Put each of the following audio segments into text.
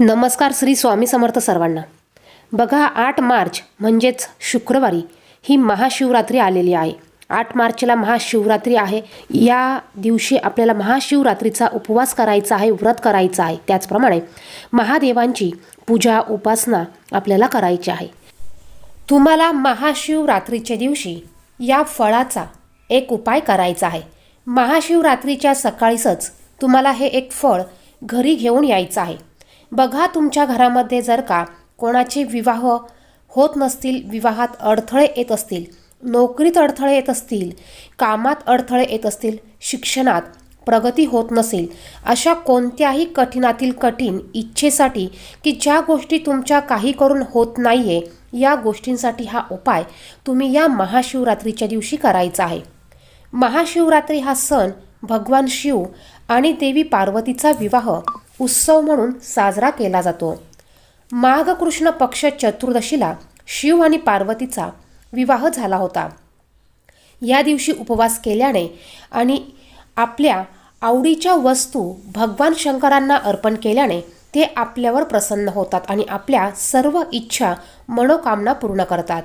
नमस्कार श्री स्वामी समर्थ सर्वांना. बघा आठ मार्च म्हणजेच शुक्रवारी ही महाशिवरात्री आलेली आहे. आठ मार्चला महाशिवरात्री आहे. या दिवशी आपल्याला महाशिवरात्रीचा उपवास करायचा आहे व्रत करायचं आहे. त्याचप्रमाणे महादेवांची पूजा उपासना आपल्याला करायची आहे. तुम्हाला महाशिवरात्रीच्या दिवशी या फळाचा एक उपाय करायचा आहे. महाशिवरात्रीच्या सकाळीसच तुम्हाला हे एक फळ घरी घेऊन यायचं आहे. बघा तुमच्या घरामध्ये जर का कोणाचे विवाह होत नसतील विवाहात अडथळे येत असतील नोकरीत अडथळे येत असतील कामात अडथळे येत असतील शिक्षणात प्रगती होत नसेल अशा कोणत्याही कठीणातील कठीण इच्छेसाठी की ज्या गोष्टी तुमच्या काही करून होत आहे या गोष्टींसाठी हा उपाय तुम्ही या महाशिवरात्रीच्या दिवशी करायचा आहे. महाशिवरात्री हा सण भगवान शिव आणि देवी पार्वतीचा विवाह उत्सव म्हणून साजरा केला जातो. माघ कृष्ण पक्ष चतुर्दशीला शिव आणि पार्वतीचा विवाह झाला होता. या दिवशी उपवास केल्याने आणि आपल्या आवडीच्या वस्तू भगवान शंकरांना अर्पण केल्याने ते आपल्यावर प्रसन्न होतात आणि आपल्या सर्व इच्छा मनोकामना पूर्ण करतात.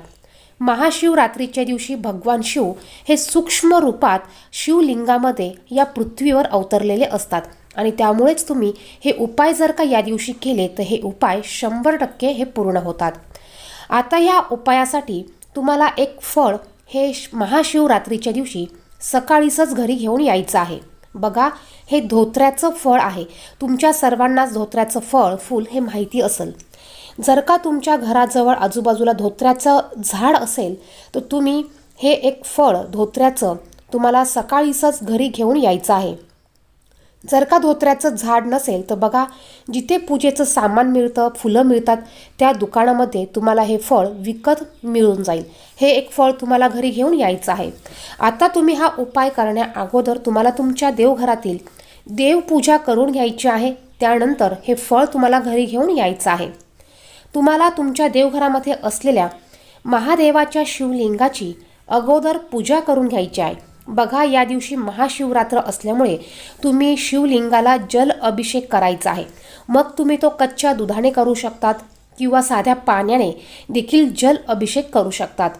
महाशिवरात्रीच्या दिवशी भगवान शिव हे सूक्ष्म रूपात शिवलिंगामध्ये या पृथ्वीवर अवतरलेले असतात. आणि त्यामुळेच तुम्ही हे उपाय जर का या दिवशी केले तर हे उपाय शंभर टक्के हे पूर्ण होतात. आता या उपायासाठी तुम्हाला एक फळ हे श- महाशिवरात्रीच्या दिवशी सकाळीसच घरी घेऊन यायचं आहे. बघा हे धोत्र्याचं फळ आहे. तुमच्या सर्वांनाच धोत्र्याचं फळ फूल हे माहिती असेल. जर का तुमच्या घराजवळ आजूबाजूला धोत्र्याचं झाड असेल तर तुम्ही हे एक फळ धोत्र्याचं तुम्हाला सकाळीसच घरी घेऊन यायचं आहे. जर का धोत्र्याचं झाड नसेल तर बघा जिथे पूजेचं सामान मिळतं फुलं मिळतात त्या दुकानामध्ये तुम्हाला हे फळ विकत मिळून जाईल. हे एक फळ तुम्हाला घरी घेऊन यायचं आहे. आता तुम्ही हा उपाय करण्या अगोदर तुम्हाला तुमच्या देवघरातील देवपूजा करून घ्यायची आहे. त्यानंतर हे फळ तुम्हाला घरी घेऊन यायचं आहे. तुम्हाला तुमच्या देवघरामध्ये असलेल्या महादेवाच्या शिवलिंगाची अगोदर पूजा करून घ्यायची आहे. बघा या दिवशी महाशिवरात्र असल्यामुळे तुम्ही शिवलिंगाला जल अभिषेक करायचा आहे. मग तुम्ही तो कच्च्या दुधाने करू शकतात किंवा साध्या पाण्याने देखील जल अभिषेक करू शकतात.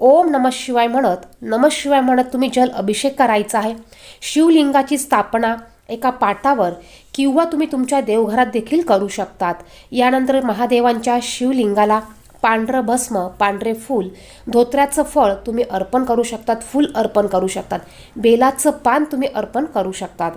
ओम नम शिवाय म्हणत नम शिवाय म्हणत तुम्ही जल अभिषेक करायचा आहे. शिवलिंगाची स्थापना एका पाटावर किंवा तुम्ही तुमच्या देवघरात देखील करू शकतात. यानंतर महादेवांच्या शिवलिंगाला पांढरं भस्म पांढरे फूल धोत्र्याचं फळ तुम्ही अर्पण करू शकतात फूल अर्पण करू शकतात. बेलाचं पान तुम्ही अर्पण करू शकतात.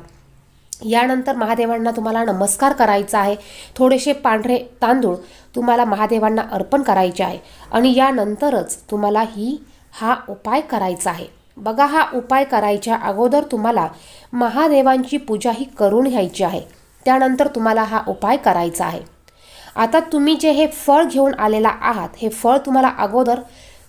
यानंतर महादेवांना तुम्हाला नमस्कार करायचा आहे. थोडेसे पांढरे तांदूळ तुम्हाला महादेवांना अर्पण करायचे आहे. आणि यानंतरच तुम्हाला ही हा उपाय करायचा आहे. बघा हा उपाय करायच्या अगोदर तुम्हाला महादेवांची पूजा ही करून घ्यायची आहे. त्यानंतर तुम्हाला हा उपाय करायचा आहे. आता तुम्ही जे हे फळ घेऊन आलेला आहात हे फळ तुम्हाला अगोदर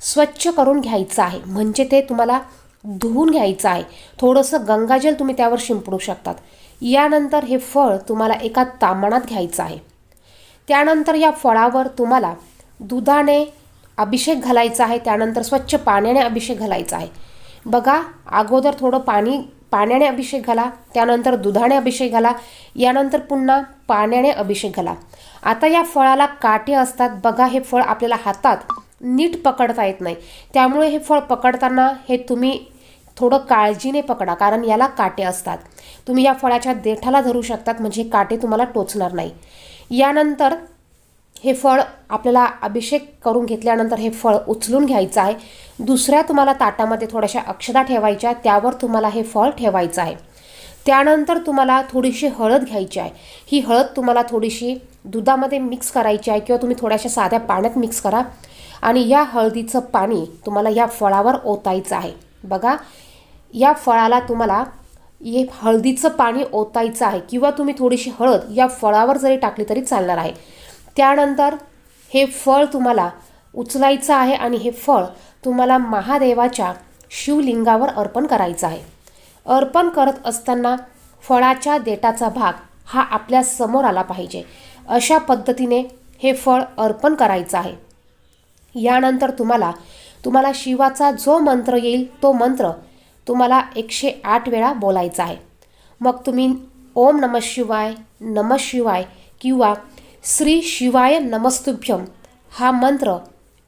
स्वच्छ करून घ्यायचं आहे. म्हणजे ते तुम्हाला धुवून घ्यायचं आहे. थोडंसं गंगाजल तुम्ही त्यावर शिंपडू शकतात. यानंतर हे फळ तुम्हाला एका तामणात घ्यायचं आहे. त्यानंतर या फळावर तुम्हाला दुधाने अभिषेक घालायचा आहे. त्यानंतर स्वच्छ पाण्याने अभिषेक घालायचा आहे. बघा अगोदर थोडं पाणी पाण्याने अभिषेक घाला त्यानंतर दुधाने अभिषेक घाला यानंतर पुन्हा पाण्याने अभिषेक घाला. आता या फळाला काटे असतात. बघा हे फळ आपल्याला हातात नीट पकडता येत नाही. त्यामुळे हे फळ पकडताना हे तुम्ही थोडं काळजीने पकडा कारण याला काटे असतात. तुम्ही या फळाच्या देठाला धरू शकतात म्हणजे काटे तुम्हाला टोचणार नाही. यानंतर हे फळ आपल्याला अभिषेक करून घेतल्यानंतर हे फळ उचलून घ्यायचं आहे. दुसऱ्या तुम्हाला ताटामध्ये थोड्याशा अक्षदा ठेवायच्या त्यावर तुम्हाला हे फळ ठेवायचं आहे. त्यानंतर तुम्हाला थोडीशी हळद घ्यायची आहे. ही हळद तुम्हाला थोडीशी दुधामध्ये मिक्स करायची आहे किंवा तुम्ही थोड्याशा साध्या पाण्यात मिक्स करा. आणि या हळदीचं पाणी तुम्हाला या फळावर ओतायचं आहे. बघा या फळाला तुम्हाला हे हळदीचं पाणी ओतायचं आहे किंवा तुम्ही थोडीशी हळद या फळावर जरी टाकली तरी चालणार आहे. त्यानंतर हे फळ तुम्हाला उचलायचं आहे आणि हे फळ तुम्हाला महादेवाच्या शिवलिंगावर अर्पण करायचं आहे. अर्पण करत असताना फळाच्या देटाचा भाग हा आपल्यासमोर आला पाहिजे. अशा पद्धतीने हे फळ अर्पण करायचं आहे. यानंतर तुम्हाला तुम्हाला शिवाचा जो मंत्र येईल तो मंत्र तुम्हाला एकशे आठ वेळा बोलायचा आहे. मग तुम्ही ओम नम शिवाय नम शिवाय किंवा श्री शिवाय नमस्तुभ्यम हा मंत्र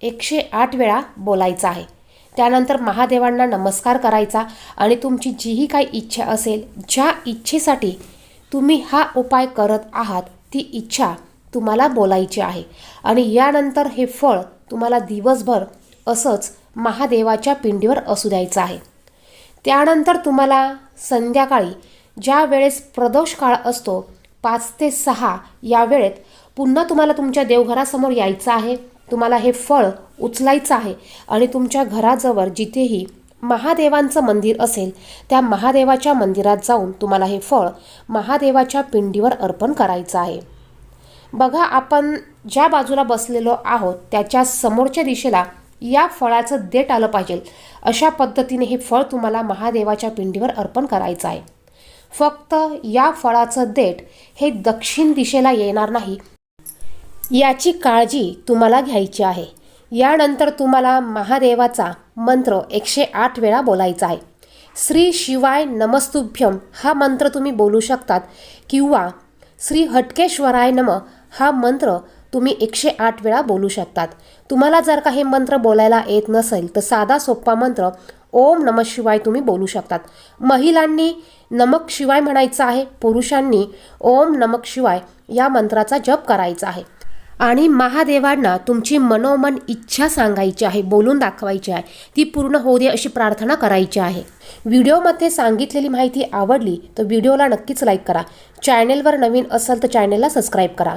एकशे आठ वेळा बोलायचा आहे. त्यानंतर महादेवांना नमस्कार करायचा आणि तुमची जीही काही इच्छा असेल ज्या इच्छेसाठी तुम्ही हा उपाय करत आहात ती इच्छा तुम्हाला बोलायची आहे. आणि यानंतर हे फळ तुम्हाला दिवसभर असंच महादेवाच्या पिंडीवर असू द्यायचं आहे. त्यानंतर तुम्हाला संध्याकाळी ज्या वेळेस प्रदोष काळ असतो पाच ते सहा या वेळेत पुन्हा तुम्हाला तुमच्या देवघरासमोर यायचं आहे. तुम्हाला हे फळ उचलायचं आहे आणि तुमच्या घराजवळ जिथेही महादेवांचं मंदिर असेल त्या महादेवाच्या मंदिरात जाऊन तुम्हाला हे फळ महादेवाच्या पिंडीवर अर्पण करायचं आहे. बघा आपण ज्या बाजूला बसलेलो आहोत त्याच्या समोरच्या दिशेला या फळाचं देठ आलं पाहिजे. अशा पद्धतीने हे फळ तुम्हाला महादेवाच्या पिंडीवर अर्पण करायचं आहे. फक्त या फळाचं देठ हे दक्षिण दिशेला येणार नाही याची काळजी तुम्हाला घ्यायची आहे. यानंतर तुम्हाला महादेवाचा मंत्र एकशे आठ वेळा बोलायचा आहे. श्री शिवाय नमस्तुभ्यम हा मंत्र तुम्ही बोलू शकतात किंवा श्री हटकेश्वराय नम हा मंत्र तुम्ही एकशे आठ वेळा बोलू शकतात. तुम्हाला जर का हे मंत्र बोलायला येत नसेल तर साधा सोप्पा मंत्र ओम नम शिवाय तुम्ही बोलू शकतात. महिलांनी नमक शिवाय म्हणायचं आहे पुरुषांनी ओम नमक शिवाय या मंत्राचा जप करायचा आहे. आणि महादेवांना तुमची मनोमन इच्छा सांगायची आहे बोलून दाखवायची आहे. ती पूर्ण होऊ दे अशी प्रार्थना करायची आहे. व्हिडिओमध्ये सांगितलेली माहिती आवडली तर व्हिडिओला नक्कीच लाईक करा. चॅनेलवर नवीन असाल तर चॅनेलला सबस्क्राईब करा.